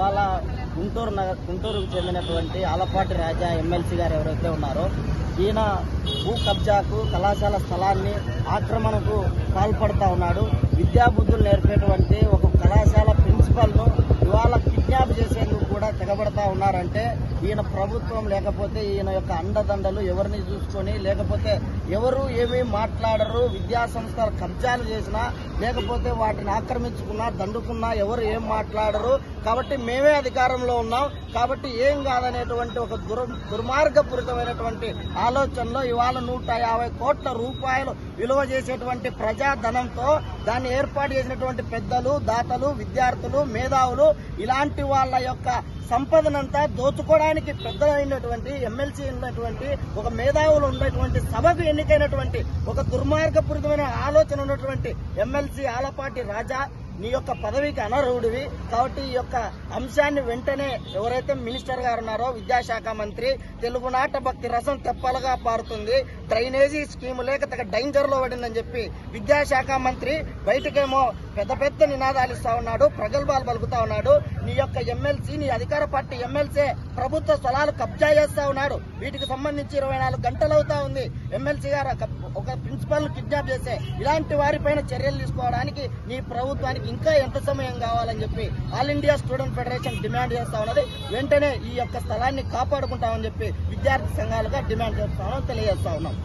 ఇవాళ గుంటూరు నగర గుంటూరుకు చెందినటువంటి ఆలపాటి రాజా ఎమ్మెల్సీ గారు ఎవరైతే ఉన్నారో ఈయన భూ కబ్జాకు కళాశాల స్థలాన్ని ఆక్రమణకు పాల్పడతా ఉన్నాడు. విద్యాబుద్ధులు నేర్పేటువంటి ఒక కళాశాల ప్రిన్సిపల్ను ఇవాళ కిడ్నాప్ చేసేందుకు కూడా తెగబడతా ఉన్నారంటే ఈయన ప్రభుత్వం లేకపోతే ఈయన యొక్క అండదండలు ఎవరిని చూసుకొని లేకపోతే ఎవరు ఏమీ మాట్లాడరు విద్యా సంస్థలు కబ్జాలు చేసినా లేకపోతే వాటిని ఆక్రమించుకున్నా దండుకున్నా ఎవరు ఏం మాట్లాడరు. కాబట్టి మేమే అధికారంలో ఉన్నాం. కాబట్టి ఏం కాదనేటువంటి ఒక దుర్ దుర్మార్గపూరితమైనటువంటి ఆలోచనలో ఇవాళ నూట యాభై కోట్ల రూపాయలు విలువ చేసేటువంటి ప్రజాధనంతో దాన్ని ఏర్పాటు చేసినటువంటి పెద్దలు దాతలు విద్యార్థులు మేధావులు ఇలాంటి వాళ్ళ యొక్క సంపదనంతా దోచుకోవడానికి పెద్దలైనటువంటి ఎమ్మెల్సీ ఉన్నటువంటి ఒక మేధావులు ఉన్నటువంటి సభకు ఎన్నికైనటువంటి ఒక దుర్మార్గపూరితమైన ఆలోచన ఉన్నటువంటి ఎమ్మెల్సీ ఆలపాటి రాజా నీ యొక్క పదవికి అనర్హుడివి. కాబట్టి ఈ యొక్క అంశాన్ని వెంటనే ఎవరైతే మినిస్టర్ గారు ఉన్నారో విద్యాశాఖ మంత్రి తెలుగునాట భక్తి రసం తెప్పలుగా పారుతుంది. డ్రైనేజీ స్కీము లేక తగ్గ లో పడిందని చెప్పి విద్యాశాఖ మంత్రి బయటకేమో పెద్ద పెద్ద నినాదాలు ఇస్తా ఉన్నాడు ప్రగల్భాలు పలుకుతా ఉన్నాడు. నీ యొక్క ఎమ్మెల్సీ నీ అధికార పార్టీ ఎమ్మెల్సీ ప్రభుత్వ స్థలాలు కబ్జా చేస్తా ఉన్నాడు. వీటికి సంబంధించి ఇరవై నాలుగు గంటలు అవుతా ఉంది. ఎమ్మెల్సీ గారు ఒక- ఒక ప్రిన్సిపల్ కిడ్నాప్ చేస్తే ఇలాంటి వారిపైన చర్యలు తీసుకోవడానికి నీ ప్రభుత్వానికి ఇంకా ఎంత సమయం కావాలని చెప్పి all India student federation demand చేస్తా ఉన్నది. వెంటనే ఈ యొక్క స్థలాన్ని కాపాడుకుంటామని చెప్పి విద్యార్థి సంఘాలుగా డిమాండ్ చేస్తామని తెలియజేస్తా ఉన్నాం.